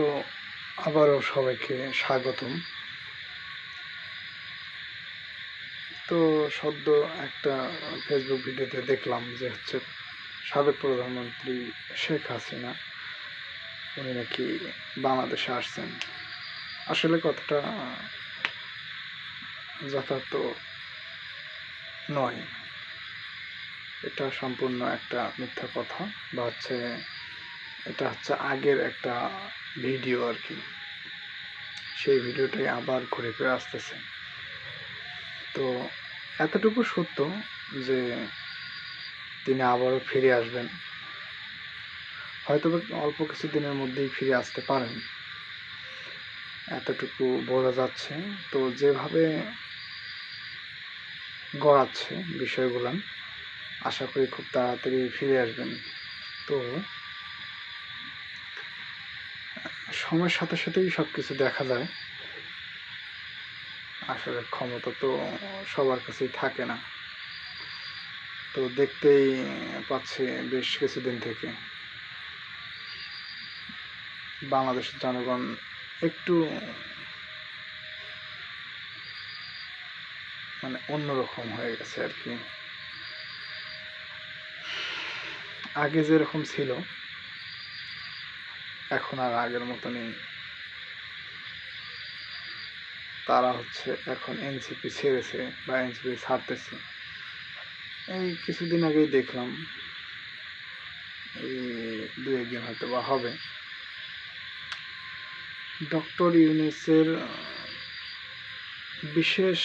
তো আবারও সবাইকে স্বাগতম। তো সদ্য একটা ফেসবুক ভিডিওতে দেখলাম যে হচ্ছে সাবেক প্রধানমন্ত্রী শেখ হাসিনা, উনি নাকি বাংলাদেশে আসছেন। আসলে কথাটা যথার্থ নয়। এটা সম্পূর্ণ একটা মিথ্যা কথা বা হচ্ছে এটা হচ্ছে আগের একটা ভিডিও আর কি। সেই ভিডিওটাই আবার ঘুরে ফিরে আসতেছে। তো এতটুকু সত্য যে তিনি আবারও ফিরে আসবেন। হয়তো অল্প কিছু দিনের মধ্যেই ফিরে আসতে পারেন। এতটুকু বোঝা যাচ্ছে। তো যেভাবে গড়াচ্ছে বিষয়গুলো, আশা করি খুব তাড়াতাড়ি ফিরে আসবেন। তো সময়ের সাথে সাথেই সব কিছু দেখা যায়। আসলে ক্ষমতা তো সবার কাছেই থাকে না। তো দেখতেই পাচ্ছি বেশ কিছুদিন থেকে। বাংলাদেশের জনগণ একটু মানে অন্যরকম হয়ে গেছে আর কি। আগে যেরকম ছিল এখন আর আগের মতো নেই। তারা হচ্ছে এখন এনসিপি ছেড়েছে বা এনসিপি ছাড়তেছে। এই কিছুদিন আগেই দেখলাম, এই দু একদিন হয়তো বা হবে। ডক্টর ইউনিসের বিশেষ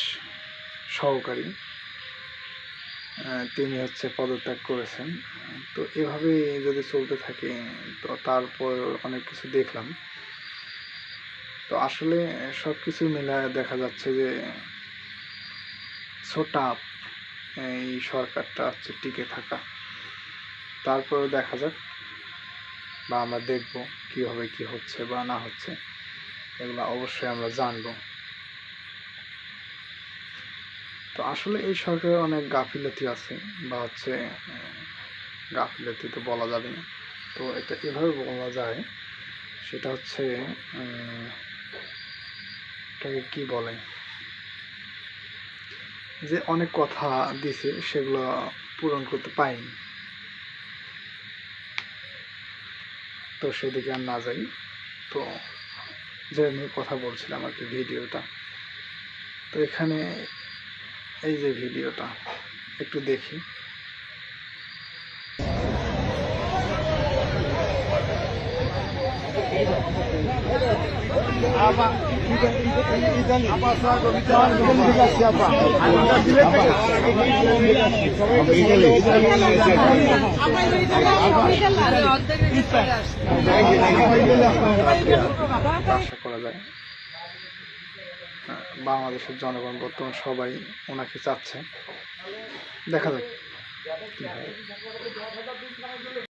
সহকারী তিনি হচ্ছে পদত্যাগ করেছেন। তো এভাবে যদি চলতে থাকে, তো তারপর অনেক কিছু দেখলাম। তো আসলে সব কিছু মিলায় দেখা যাচ্ছে যে ছোটাপ এই সরকারটা হচ্ছে টিকে থাকা। তারপরেও দেখা যাক, বা আমরা দেখব কীভাবে কি হচ্ছে বা না হচ্ছে। এগুলো অবশ্যই আমরা জানব। তো আসলে এই সরকারের অনেক গাফিলতি আছে বা হচ্ছে গাফিলতি তো বলা যাবে না। তো এটা এভাবে বলা যায়, সেটা হচ্ছে এটাকে কি বলে? যে অনেক কথা দিছে, সেগুলো পূরণ করতে পাইনি তো সেদিকে আর না যাই। তো যে নিয়ে কথা বলছিলাম আর কি ভিডিওটা। তো এখানে এই যে ভিডিওটা একটু দেখি। আশা করা যায়। বাংলাদেশের জনগণ বর্তমান সবাই ওনাকে চাচ্ছে। দেখা যাক।